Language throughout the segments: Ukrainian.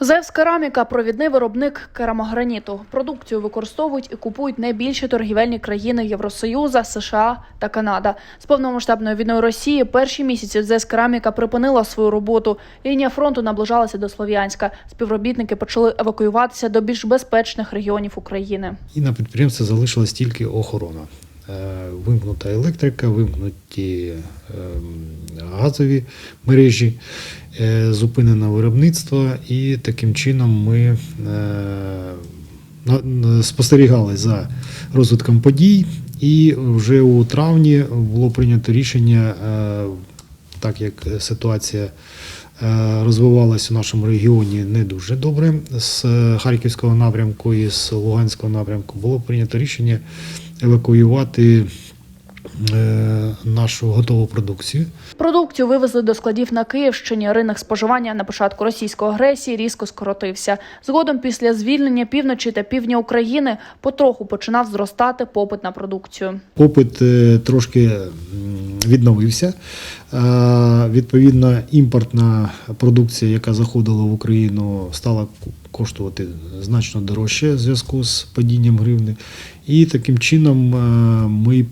Зевс Кераміка провідний виробник керамограніту. Продукцію використовують і купують найбільші торгівельні країни Євросоюзу, США та Канада. З повномасштабною війною Росії перші місяці Зевс Кераміка припинила свою роботу. Лінія фронту наближалася до Слов'янська. Співробітники почали евакуюватися до більш безпечних регіонів України. І на підприємстві залишилась тільки охорона. Е, Вимкнута електрика, вимкнуті ем, газові мережі, е, зупинено виробництво, і таким чином ми е, спостерігали за розвитком подій. І вже у травні було прийнято рішення, так як ситуація розвивалась у нашому регіоні не дуже добре з Харківського напрямку і з Луганського напрямку, було прийнято рішення евакуювати е, нашу готову продукцію. Продукцію вивезли до складів на Київщині. Ринок споживання на початку російської агресії різко скоротився. Згодом, після звільнення півночі та півдня України, потроху починав зростати попит на продукцію. Попит е, трошки відновився. Е, Відповідно, імпортна продукція, яка заходила в Україну, стала коштувати значно дорожче в зв'язку з падінням гривни. І таким чином е, ми,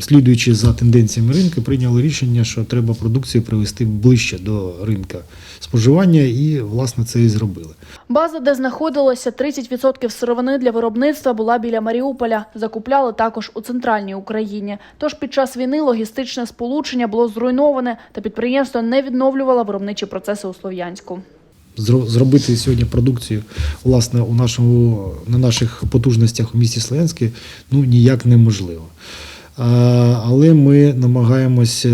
слідуючи за тенденціями ринку, прийняли рішення, що треба продукцію привести ближче до ринка споживання, і власне це і зробили. База, де знаходилося 30% сировини для виробництва, була біля Маріуполя. Закупляли також у центральній Україні. Тож під час війни логістичне сполучення було зруйноване, та підприємство не відновлювало виробничі процеси у Слов'янську. Зробити сьогодні продукцію власне у нашому на наших потужностях у місті Слов'янське ну ніяк неможливо. А, Але ми намагаємося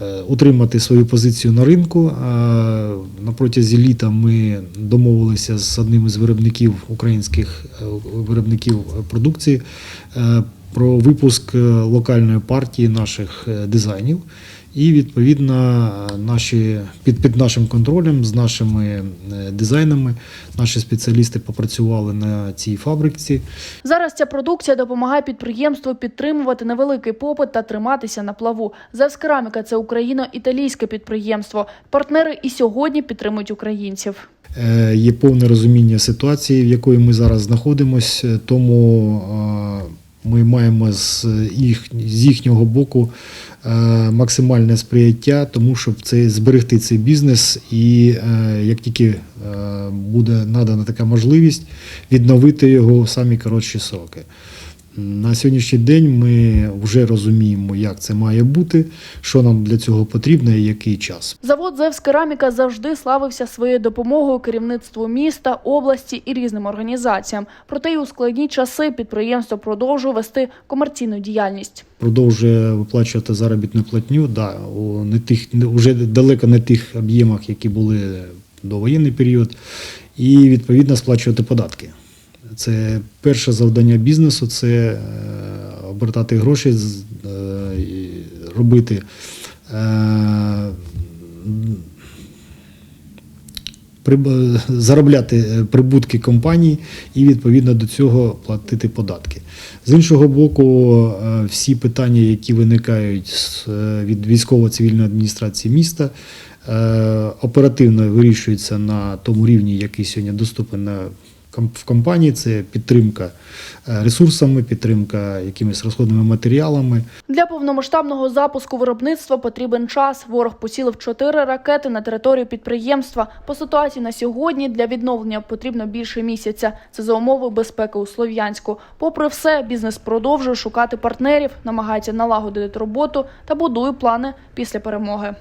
е, утримати свою позицію на ринку. А, На протязі літа ми домовилися з одним із виробників українських е, виробників продукції е, про випуск е, локальної партії наших е, дизайнів. І відповідно наші під, під нашим контролем з нашими е, дизайнами наші спеціалісти попрацювали на цій фабриці. Зараз ця продукція допомагає підприємству підтримувати невеликий попит та триматися на плаву. Зевскераміка – це україно-італійське підприємство. Партнери і сьогодні підтримують українців. Е, Є повне розуміння ситуації, в якої ми зараз знаходимося, тому е, ми маємо з, їх, з їхнього боку е, максимальне сприяття, тому щоб це зберегти цей бізнес, і е, як тільки е, буде надана така можливість, відновити його в самі коротші сроки. На сьогоднішній день ми вже розуміємо, як це має бути, що нам для цього потрібно і який час. Завод «Зевскераміка» завжди славився своєю допомогою керівництву міста, області і різним організаціям. Проте й у складні часи підприємство продовжує вести комерційну діяльність. продовжує виплачувати заробітну платню, да, у не тих, вже далеко не тих об'ємах, які були до воєнний період, і відповідно сплачувати податки. Це перше завдання бізнесу це е, обертати гроші, е, робити. е, заробляти прибутки компанії і відповідно до цього платити податки. З іншого боку, всі питання, які виникають від військово-цивільної адміністрації міста, оперативно вирішуються на тому рівні, який сьогодні доступен на в компанії. Це підтримка е, ресурсами, підтримка якимись розходними матеріалами. Для повномасштабного запуску виробництва потрібен час. Ворог поцілив чотири ракети на територію підприємства. По ситуації на сьогодні для відновлення потрібно більше місяця. Це за умови безпеки у Слов'янську. Попри все, бізнес продовжує шукати партнерів, намагається налагодити роботу та будує плани після перемоги.